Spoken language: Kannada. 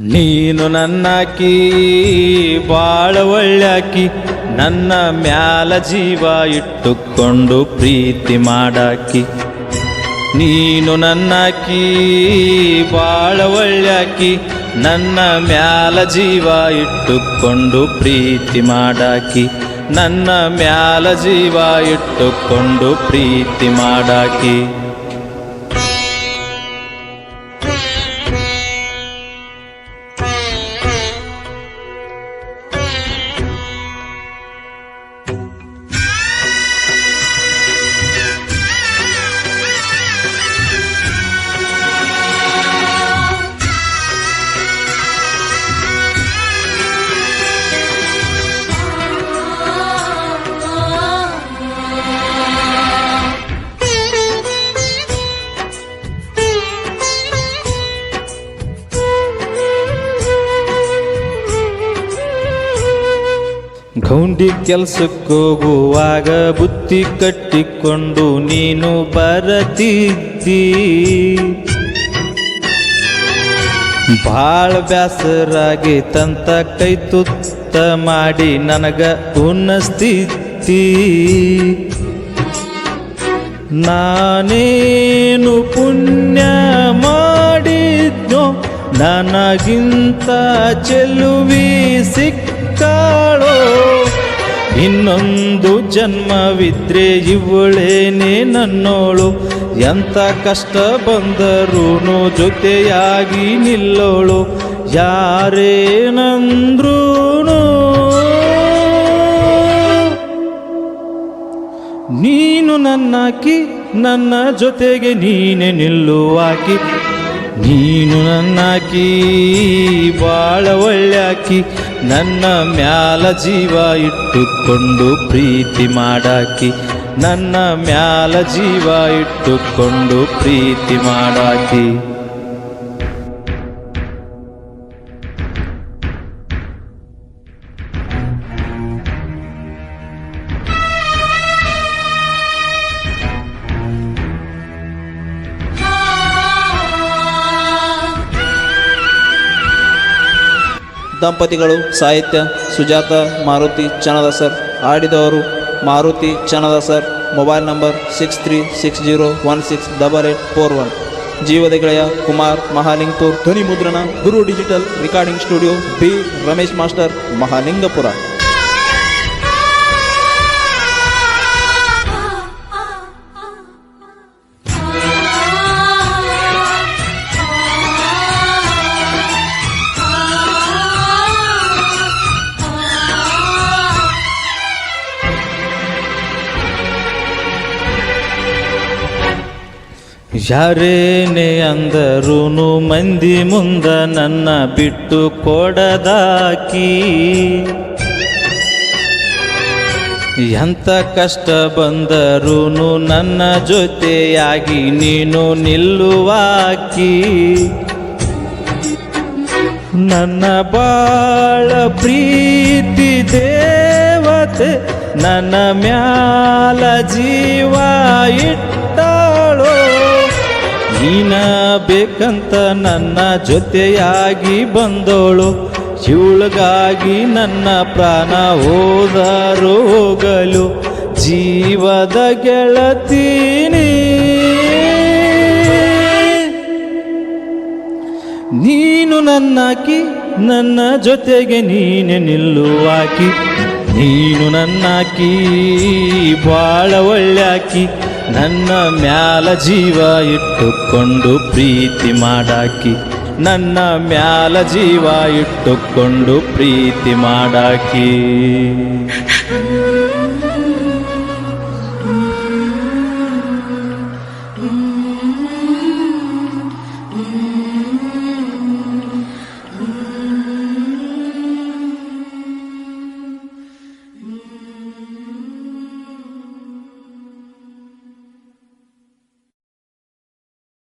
ನೀನು ನನ್ನಕಿ, ಬಾಳ ಒಳ್ಳ್ಯಾಕಿ, ನನ್ನ ಮ್ಯಾಲ ಜೀವ ಇಟ್ಟುಕೊಂಡು ಪ್ರೀತಿ ಮಾಡಾಕಿ. ನೀನು ನನ್ನಕಿ, ಬಾಳ ಒಳ್ಳ್ಯಾಕಿ, ನನ್ನ ಮ್ಯಾಲ ಜೀವ ಇಟ್ಟುಕೊಂಡು ಪ್ರೀತಿ ಮಾಡಾಕಿ. ನನ್ನ ಮ್ಯಾಲ ಜೀವ ಇಟ್ಟುಕೊಂಡು ಪ್ರೀತಿ ಮಾಡಾಕಿ. ಗೌಂಡಿ ಕೆಲ್ಸಕ್ಕೋಗುವಾಗ ಬುತ್ತಿ ಕಟ್ಟಿಕೊಂಡು ನೀನು ಬರತಿದ್ದೀ. ಭಾಳ ಬ್ಯಾಸರಾಗಿ ತಂತ ಕೈ ತುತ್ತ ಮಾಡಿ ನನಗ ಉನ್ನಸ್ತಿದ್ದಿ ನಾನೇನು ಪುಣ್ಯ ಮಾಡಿದ್ನೋ, ನನಗಿಂತ ಚೆಲುವಿ ಸಿಕ್ಕಾಳೋ. ಇನ್ನೊಂದು ಜನ್ಮವಿದ್ರೆ ಇವಳೇನೇ ನನ್ನೋಳು ಎಂಥ ಕಷ್ಟ ಬಂದರೂನು ಜೊತೆಯಾಗಿ ನಿಲ್ಲೋಳು. ಯಾರೇನಂದ್ರೂನು? ನೀನು ನನ್ನಾಕಿ, ನನ್ನ ಜೊತೆಗೆ ನೀನೆ ನಿಲ್ಲುವಾಕಿ. ನೀನು ನನ್ನಾಕಿ, ಬಾಳ ಒಳ್ಳ್ಯಾಕಿ. ನನ್ನ ಮ್ಯಾಲ ಜೀವ ಇಟ್ಟುಕೊಂಡು ಪ್ರೀತಿ ಮಾಡಾಕಿ ನನ್ನ ಮ್ಯಾಲ ಜೀವ ಇಟ್ಟುಕೊಂಡು ಪ್ರೀತಿ ಮಾಡಾಕಿ. ದಂಪತಿಗಳು ಸಾಹಿತ್ಯ, Sujata, Maruti Channadasar ಆಡಿದವರು. Maruti Channadasar, mobile number six three six zero one six double eight four one ಜೀವದಗೆಳೆಯ Kumar Mahalingpur ಧ್ವನಿ ಮುದ್ರಣ Guru digital recording studio B Ramesh master Mahalingapura. ಯಾರೇನೆ ಅಂದರೂನು ಮಂದಿ ಮುಂದ ನನ್ನ ಬಿಟ್ಟು ಕೊಡದಾಕಿ. ಎಂಥ ಕಷ್ಟ ಬಂದರೂನು ನನ್ನ ಜೊತೆಯಾಗಿ ನೀನು ನಿಲ್ಲುವಾಕಿ. ನನ್ನ ಬಾಳ ಪ್ರೀತಿ ದೇವತೆ, ನನ್ನ ಮ್ಯಾಲ ಜೀವ ಇಟ್ಟಾಳೋ ನೀನ ಬೇಕಂತ ನನ್ನ ಜೊತೆಯಾಗಿ ಬಂದೋಳು. ಶಿವಳಗಾಗಿ ನನ್ನ ಪ್ರಾಣ ಹೋದರು ಹೋಗಲು ಜೀವದ ಗೆಳತೀನಿ ನೀನು ನನ್ನಾಕಿ, ನನ್ನ ಜೊತೆಗೆ ನೀನೆ ನಿಲ್ಲುವಾಕಿ. ನೀನು ನನ್ನಾಕಿ, ಬಾಳ ಒಳ್ಳ್ಯಾಕಿ ನನ್ನ ಮ್ಯಾಲ ಜೀವ ಇಟ್ಟುಕೊಂಡು ಪ್ರೀತಿ ಮಾಡಾಕಿ ನನ್ನ ಮ್ಯಾಲ ಜೀವ ಇಟ್ಟುಕೊಂಡು ಪ್ರೀತಿ ಮಾಡಾಕಿ.